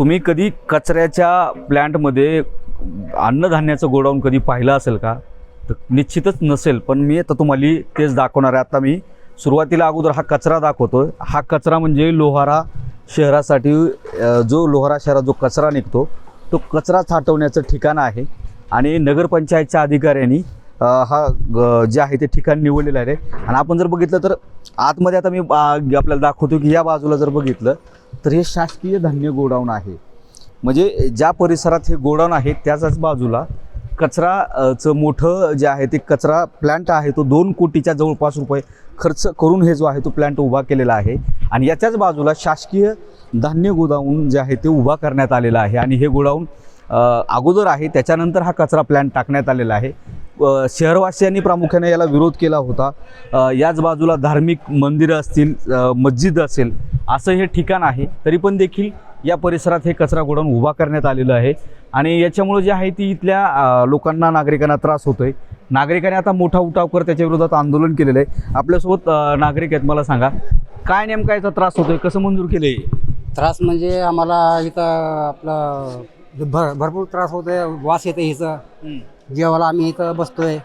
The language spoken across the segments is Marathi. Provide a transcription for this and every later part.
तुम्ही कधी कचऱ्याच्या प्लॅन्टमध्ये अन्नधान्याचं गोडाऊन कधी पाहिलं असेल का? तर निश्चितच नसेल पण मी आता तुम्हाला तेच दाखवणार आहे. आता मी सुरुवातीला अगोदर हा कचरा दाखवतोय. हा कचरा म्हणजे लोहारा शहरासाठी जो लोहारा शहरात जो कचरा निघतो तो कचरा साठवण्याचं ठिकाण आहे. आणि नगरपंचायतच्या अधिकाऱ्यांनी हा ग- जे आहे ते ठिकाण निवडलेलं आहे. आणि आपण जर बघितलं तर आतमध्ये आता मी आपल्याला दाखवतो की या बाजूला जर बघितलं तर हे शासकीय धान्य गोडाऊन आहे. म्हणजे ज्या परिसरात हे गोडाऊन आहे त्याचाच बाजूला कचराचं मोठं जे आहे ते कचरा प्लॅन्ट आहे तो दोन कोटीच्या जवळपास रुपये खर्च करून हे जो आहे तो प्लॅन्ट उभा केलेला आहे. आणि याच्याच बाजूला शासकीय धान्य गोडाऊन जे आहे ते उभा करण्यात आलेलं आहे. आणि हे गोडाऊन अगोदर आहे त्याच्यानंतर हा कचरा प्लॅन्ट टाकण्यात आलेला आहे. शहरवासियांनी प्रामुख्याने याला विरोध केला होता. याच बाजूला धार्मिक मंदिरं असतील मस्जिद असेल असं हे ठिकाण आहे. तरी पण देखील या परिसरात हे कचरा गोडाऊन उभा करण्यात आलेलं आहे. आणि याच्यामुळं जे आहे ती इथल्या लोकांना नागरिकांना त्रास होतोय. नागरिकांनी आता मोठा उठाव कर त्याच्या विरोधात आंदोलन केलेलं आहे. आपल्यासोबत नागरिक आहेत मला सांगा. काय नेमका याचा त्रास होतोय? कसं मंजूर केलंय? त्रास म्हणजे आम्हाला इथं आपलं भर भरपूर त्रास होतोय. वास येते हिचं जेवायला आम्ही इथं बसतोय.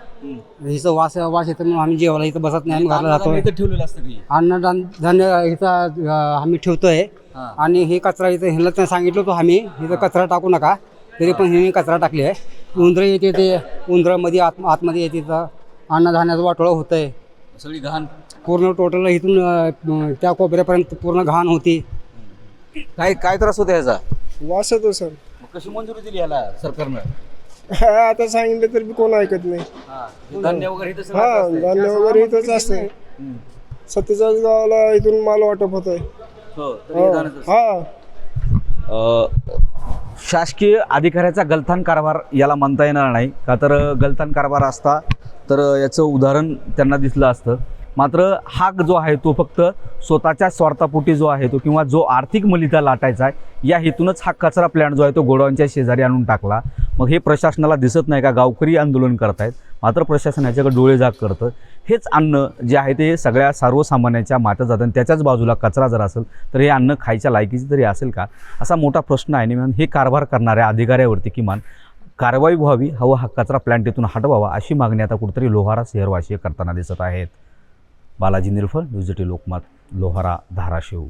हिचं वास वास येतं म्हणून आम्ही जेवायला इथं बसत नाही आम्ही घरला जातोय ठेवलेलं असतं की अन्न धान्य इथं अं, आम्ही ठेवतोय. हां. आणि हे कचरा इथं ह्याला त्यांना सांगितलं होतं आम्ही इथं कचरा टाकू नका. तरी पण हिने कचरा टाकली आहे. उंदरं येते ते उंदरामध्ये आत आतमध्ये येते इथं. अन्नधान्याचं वाटोळं होतंय. सगळी घाण. पूर्ण टोटल इथून अं, त्या कोपऱ्यापर्यंत पूर्ण घाण होती. काय काय त्रास होतो याचा वास येतो सर. मग कशी मंजुरी दिली याला सरकारनं? आता सांगितलं तर कोण ऐकत नाही. हे धान्य वगैरे इथं सगळं हा असतंय. धान्य वगैरे इथंच असते हम्म. सत्तेचाळीस गावाला इथून माल वाटप होत आहे हो, तर हे धान्याचं असतं. हा. अ, शासकीय अधिकाऱ्याचा गलथान कारभार याला म्हणता येणार नाही. का तर गलथान कारभार असता तर याचं उदाहरण त्यांना दिसलं असतं. मात्र हा जो आहे तो फक्त स्वतःच्या स्वार्थापोटी जो आहे तो किंवा जो आर्थिक मलिता लाटायचा आहे या हेतूनच हा कचरा प्लॅन्ट जो आहे तो गोडाऊनच्या शेजारी आणून टाकला. मग हे प्रशासनाला दिसत नाही का? गावकरी आंदोलन करतायत. मात्र प्रशासन याच्याकडे डोळे जाग करतं. हेच अन्न जे आहे ते सगळ्या सर्वसामान्यांच्या माथ्यात जातं आणि त्याच्याच बाजूला कचरा जर असेल तर हे अन्न खायच्या लायकीचे तरी असेल का? असा मोठा प्रश्न आहे. आणि म्हणून हे कारभार करणाऱ्या अधिकाऱ्यावरती किमान कारवाई व्हावी हवा हा कचरा प्लॅन्ट इथून हटवावा अशी मागणी आता कुठेतरी लोहारा शहरवासी करताना दिसत आहेत. Balaji Nirphal news eighteen Lokmat Lohara Dharashiv.